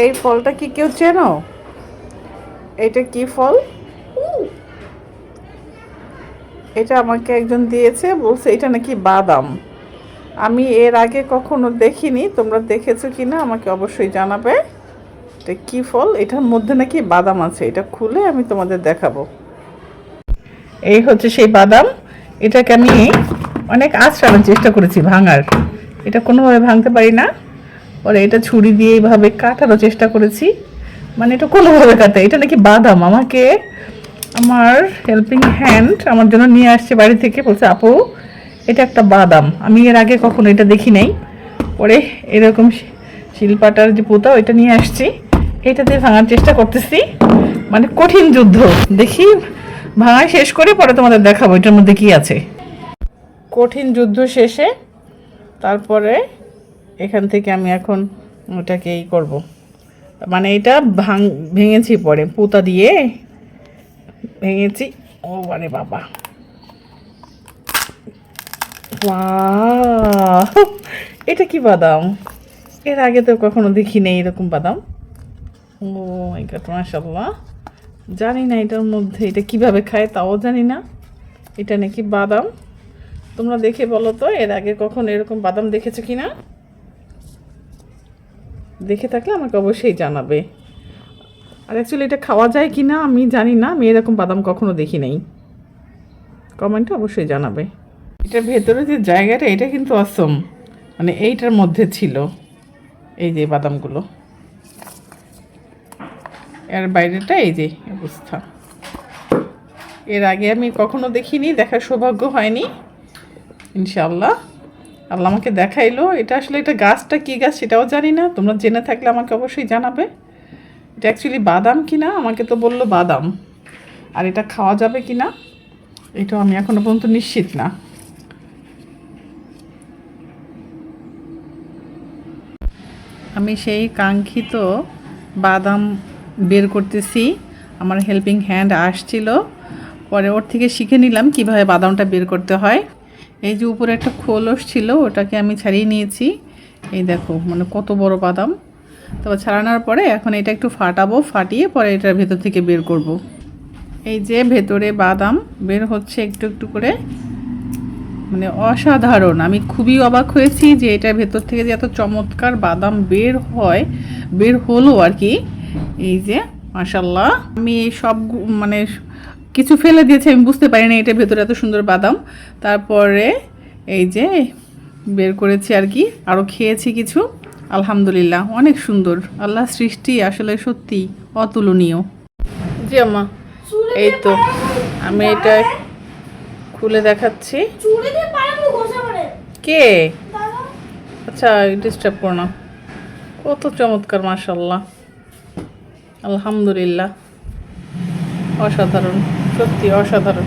এই ফলটা কি কেউ চেনো? এটা কি ফল? এটা আমাকে একজন দিয়েছে, বলছে এটা নাকি বাদাম। আমি এর আগে কখনো দেখিনি, তোমরা দেখেছ কি না আমাকে অবশ্যই জানাবে। এটা কি ফল? এটার মধ্যে নাকি বাদাম আছে, এটা খুলে আমি তোমাদের দেখাবো। এই হচ্ছে সেই বাদাম। এটাকে আমি অনেক আঁচড়ানোর চেষ্টা করেছি ভাঙার। এটা কোনোভাবে ভাঙতে পারি না। পরে এটা ছুরি দিয়ে এইভাবে কাটারও চেষ্টা করেছি। মানে এটা কোনোভাবে কাটে, এটা নাকি বাদাম। আমাকে আমার হেল্পিং হ্যান্ড আমার জন্য নিয়ে আসছে বাড়ি থেকে, বলছে, আপু, এটা একটা বাদাম। আমি এর আগে কখনো এটা দেখি নাই। পরে এরকম শিলপাটার যে পোতা, ওইটা নিয়ে আসছি। এটা দিয়ে ভাঙার চেষ্টা করতেছি। মানে কঠিন যুদ্ধ। দেখি ভাঙা শেষ করে পরে তোমাদের দেখাবো, এটার মধ্যে কি আছে। কঠিন যুদ্ধ শেষে, তারপরে এখান থেকে আমি এখন ওটাকে এই করব। মানে এটা ভাঙ, ভেঙেছি পরে, পুতা দিয়ে ভেঙেছি। ও মানে বাবা! এটা কি বাদাম? এর আগে তো কখনো দেখি নাই এরকম বাদাম। ও মাই গড মাশাআল্লাহ। জানি না এটার মধ্যে এটা কীভাবে খায়, তাও জানি না। এটা নাকি বাদাম। তোমরা দেখে বলো তো, এর আগে কখন এরকম বাদাম দেখেছ কি না দেখে থাকলে আমাকে অবশ্যই জানাবে। আর অ্যাকচুয়ালি এটা খাওয়া যায় কি না আমি জানি না, আমি এরকম বাদাম কখনো দেখি নাই। কমেন্টে অবশ্যই জানাবে। এটার ভেতরে যে জায়গাটা, এটা কিন্তু অসম মানে এইটার মধ্যে ছিল এই যে বাদামগুলো। এর বাইরেটা এই যে অবস্থা। এর আগে আমি কখনো দেখিনি, দেখার সৌভাগ্য হয়নি। ইনশাল্লাহ আল্লাহ আমাকে দেখাইলো, এটা আসলে এটা গাছটা কী গাছ সেটাও জানি না, তোমরা জেনে থাকলে আমাকে অবশ্যই জানাবে। এটা অ্যাকচুয়ালি বাদাম কি না আমাকে তো বলল বাদাম। আর এটা খাওয়া যাবে কি না এটাও আমি এখনও পর্যন্ত নিশ্চিত না। আমি সেই কাঙ্ক্ষিত বাদাম বের করতেছি, আমার হেল্পিং হ্যান্ড আসছিল, পরে ওর থেকে শিখে নিলাম কীভাবে বাদামটা বের করতে হয়। এই যে উপরে একটা খোলস ছিল, ওটাকে আমি ছাড়িয়ে নিয়েছি। এই দেখো মানে কত বড় বাদাম। তারপর ছাড়ানোর পরে এখন এটা একটু ফাটাবো, ফাটিয়ে পরে এটার ভেতর থেকে বের করব। এই যে ভেতরে বাদাম, বের হচ্ছে একটু একটু করে। মানে অসাধারণ। আমি খুবই অবাক হয়েছি যে এটার ভেতর থেকে যে এত চমৎকার বাদাম বের হয়, বের হলো আর কি। এই যে মাসাল্লাহ আমি সব মানে কিছু ফেলে দিয়েছে আমি বুঝতে পারি না এটা ভেতরে এত সুন্দর বাদাম। তারপরে এই যে বের করেছি আর কি আরও খেয়েছি কিছু। আলহামদুলিল্লাহ অনেক সুন্দর। আল্লাহ সৃষ্টি আসলে সত্যি অতুলনীয়। জি আম্মা এই তো আমি এটা খুলে দেখাচ্ছি। করে কে? আচ্ছা ডিস্টার্ব করো না। কত চমৎকার মাশাল্লাহ আলহামদুলিল্লাহ। অসাধারণ। সত্যি অসাধারণ।